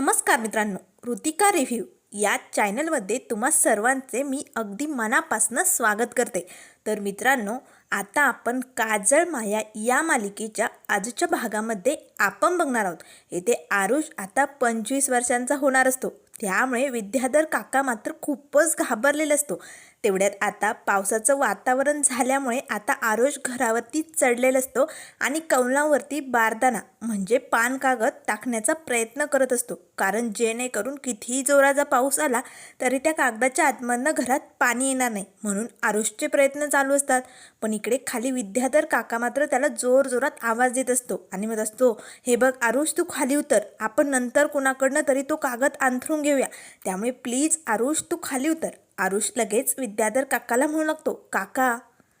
नमस्कार मित्रांनो ऋतिका रिव्ह्यू या चॅनलमध्ये तुम्हा सर्वांचे मी अगदी मनापासून स्वागत करते. तर मित्रांनो आता आपण काजळ माया या मालिकेच्या आजच्या भागामध्ये आपण बघणार आहोत. येथे आरुष आता पंचवीस वर्षांचा होणार असतो. त्यामुळे विद्याधर काका मात्र खूपच घाबरलेला असतो. तेवढ्यात आता पावसाचं वातावरण झाल्यामुळे आता आरोष घरावरती चढलेला असतो आणि कौलावरती बारदाना म्हणजे पान कागद टाकण्याचा प्रयत्न करत असतो. कारण जेणेकरून कितीही जोराचा पाऊस आला तरी त्या कागदाच्या आतमधनं घरात पाणी येणार नाही म्हणून आरुषचे प्रयत्न चालू असतात. पण इकडे खाली विद्याधर काका मात्र त्याला जोर जोरात आवाज देत असतो आणि मग असतो हे बघ आरुष तू खाली उतर आपण नंतर कुणाकडनं तरी तो कागद अंथरून घेऊया. त्यामुळे प्लीज आरुष तू खाली उतर. आरुष लगेच विद्याधर काकाला म्हणू लागतो काका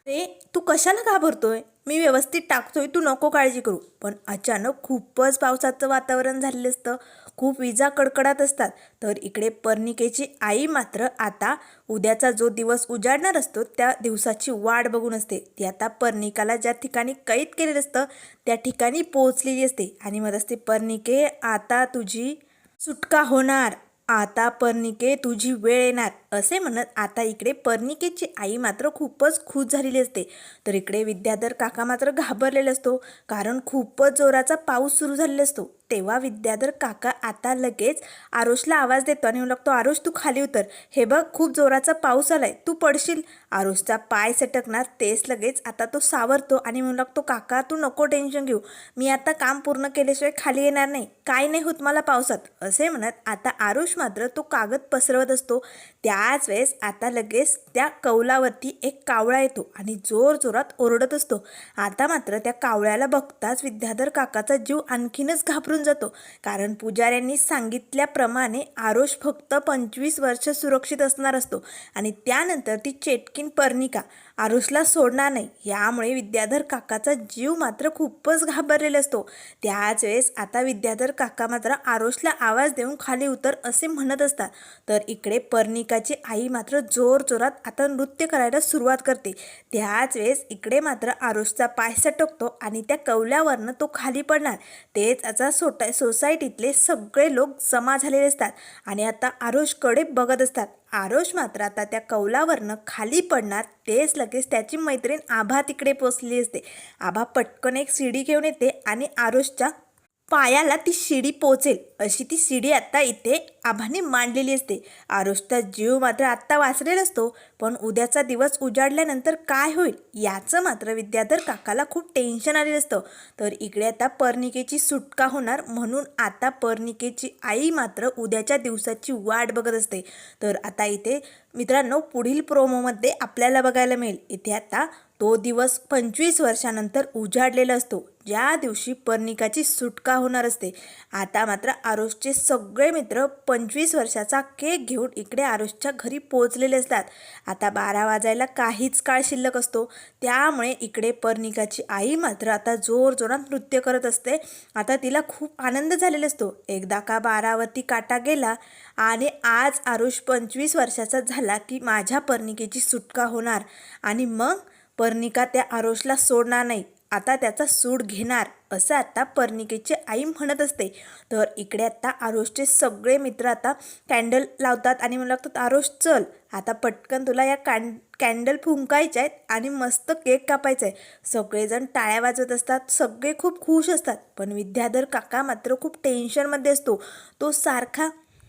रे तू कशाला घाबरतोय? मी व्यवस्थित टाकतोय तू नको काळजी करू. पण अचानक खूपच पावसाचं वातावरण झालेलं असतं. खूप विजा कडकडत असतात. तर इकडे पर्णिकेची आई मात्र आता उद्याचा जो दिवस उजाडणार असतो त्या दिवसाची वाट बघून असते. ती आता पर्णिकाला ज्या ठिकाणी कैद केलेलं असतं त्या ठिकाणी पोहोचलेली असते. आणि मग असते पर्णिके आता तुझी सुटका होणार. आता पर्णिके तुझी वेळ येणार असे म्हणत आता इकडे पर्णिकेची आई मात्र खूपच खुश झालेली असते. तर इकडे विद्याधर काका मात्र घाबरलेला असतो कारण खूपच जोराचा पाऊस सुरू झालेला असतो. तेव्हा विद्याधर काका आता लगेच आरुषला आवाज देतो आणि म्हणू लागतो आरुष तू खाली उतर. हे बघ खूप जोराचा पाऊस आलाय. तू पडशील. आरुषचा पाय सटकणार तेच लगेच आता तो सावरतो आणि म्हणू लागतो काका तू नको टेन्शन घेऊ. मी आता काम पूर्ण केल्याशिवाय खाली येणार नाही. काय नाही होत मला पावसात. असे म्हणत आता आरुष मात्र तो कागद पसरवत असतो. त्याच वेळेस आता लगेच त्या कौलावरती एक कावळा येतो आणि जोर जोरात ओरडत असतो. आता मात्र त्या कावळ्याला बघताच विद्याधर काकाचा जीव आणखीनच घाबरून जातो. कारण पुजाऱ्यांनी सांगितल्याप्रमाणे आरोष फक्त पंचवीस वर्ष सुरक्षित असणार असतो आणि त्यानंतर ती चेटकीन पर्णिका आरुषला सोडणार नाही. यामुळे विद्याधर काकाचा जीव मात्र खूपच घाबरलेला असतो. त्याच वेळेस आता विद्याधर काका मात्र आरुषला आवाज देऊन खाली उतर असे म्हणत असतात. तर इकडे पर्णिकाची आई मात्र जोर जोरात आता नृत्य करायला सुरुवात करते. त्याच वेळेस इकडे मात्र आरुषचा पाय सटकतो आणि त्या कौल्यावरनं तो खाली पडणार. तेच आता सोटा सोसायटीतले सगळे लोक जमा झालेले असतात आणि आता आरुषकडे बघत असतात. आरोष मात्र आता त्या कौलावरनं खाली पडणार. तेच लगेच त्याची मैत्रीण आभा तिकडे पोचली असते. आभा पटकन एक शिडी घेऊन येते आणि आरुषच्या पायाला ती शिडी पोचेल. अशी ती शिडी आत्ता इथे आभाने मांडलेली असते. आरुषचा जीव मात्र आत्ता वाचलेला असतो पण उद्याचा दिवस उजाडल्यानंतर काय होईल याचं मात्र विद्याधर काकाला खूप टेन्शन आलेलं असतं. तर इकडे आता पर्णिकेची सुटका होणार म्हणून आता पर्णिकेची आई मात्र उद्याच्या दिवसाची वाट बघत असते. तर आता इथे मित्रांनो पुढील प्रोमोमध्ये आपल्याला बघायला मिळेल. इथे आता तो दिवस पंचवीस वर्षानंतर उजाडलेला असतो. ज्या दिवशी पर्णिकाची सुटका होणार असते आता मात्र आरुषचे सगळे मित्र पंचवीस वर्षाचा केक घेऊन इकडे आरुषच्या घरी पोचलेले असतात. आता बारा वाजायला काहीच काळ शिल्लक असतो. त्यामुळे इकडे पर्णिकाची आई मात्र आता जोर जोरात नृत्य करत असते. आता तिला खूप आनंद झालेला असतो. एकदा का बारावरती काटा गेला आणि आज आरुष पंचवीस वर्षाचा झाला की माझ्या पर्णिकेची सुटका होणार. आणि मग पर्णिका त्या आरोशला सोडणार नाही. आता त्याचा सूड घेणार असं आता पर्णिकेची आई म्हणत असते. तर इकडे आता आरोशचे सगळे मित्र आता कॅन्डल लावतात आणि मला लागतात आरोष चल. आता पटकन तुला या कॅन कॅन्डल फुंकायच्या आहेत आणि मस्त केक कापायचा आहे सगळेजण टाळ्या वाजवत असतात. सगळे खूप खुश असतात. पण विद्याधर काका मात्र खूप टेन्शनमध्ये असतो. तो सारखा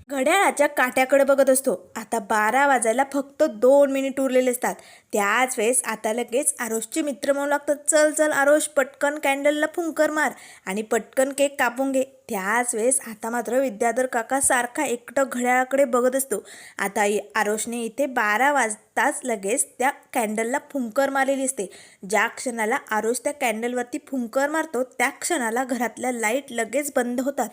घड्याळाच्या काट्याकडे बघत असतो. आता बारा वाजायला फक्त दोन मिनिट उरलेले असतात. त्याच वेळेस आता लगेच आरोषचे मित्र म्हणू लागतात चल चल आरोष पटकन कॅन्डलला फुंकर मार आणि पटकन केक कापून घे. त्याच वेळेस आता मात्र विद्याधर काका सारखा एकटं घड्याळाकडे बघत असतो. आता आरोषने इथे बारा वाजताच लगेच त्या कॅन्डलला फुंकर मारलेली असते. ज्या क्षणाला आरोष त्या कॅन्डलवरती फुंकर मारतो त्या क्षणाला घरातल्या लाइट लगेच बंद होतात.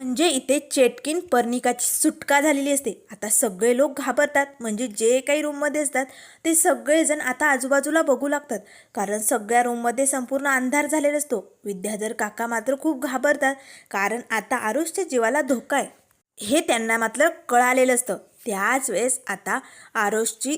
म्हणजे इथे चेटकीन पर्णिकाची सुटका झालेली असते. आता सगळे लोक घाबरतात. म्हणजे जे काही रूममध्ये असतात ते सगळेजण आता आजूबाजूला बघू लागतात. कारण सगळ्या रूममध्ये संपूर्ण अंधार झालेला असतो. विद्याधर काका मात्र खूप घाबरतात. कारण आता आरुषच्या जीवाला धोका आहे. हे त्यांना मात्र कळालेलं असतं. त्याच वेळेस आता आरुषची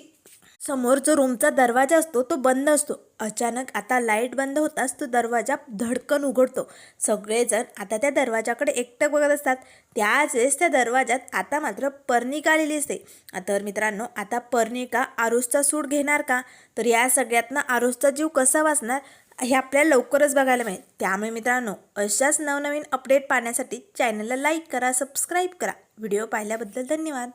समोर जो रूमचा दरवाजा असतो तो बंद असतो. अचानक आता लाइट बंद होताच तो दरवाजा धडकन उघडतो. सगळेजण आता त्या दरवाजाकडे एकटक बघत असतात. त्याच वेळेस त्या दरवाजात आता मात्र पर्णिका आलेली असते तर मित्रांनो आता पर्णिका आरुसचा सूट घेणार का? तर या सगळ्यातनं आरुसचा जीव कसा वाचणार हे आपल्याला लवकरच बघायला मिळेल. त्यामुळे मित्रांनो अशाच नवनवीन अपडेट पाहण्यासाठी चॅनलला लाईक करा सबस्क्राईब करा. व्हिडिओ पाहिल्याबद्दल धन्यवाद.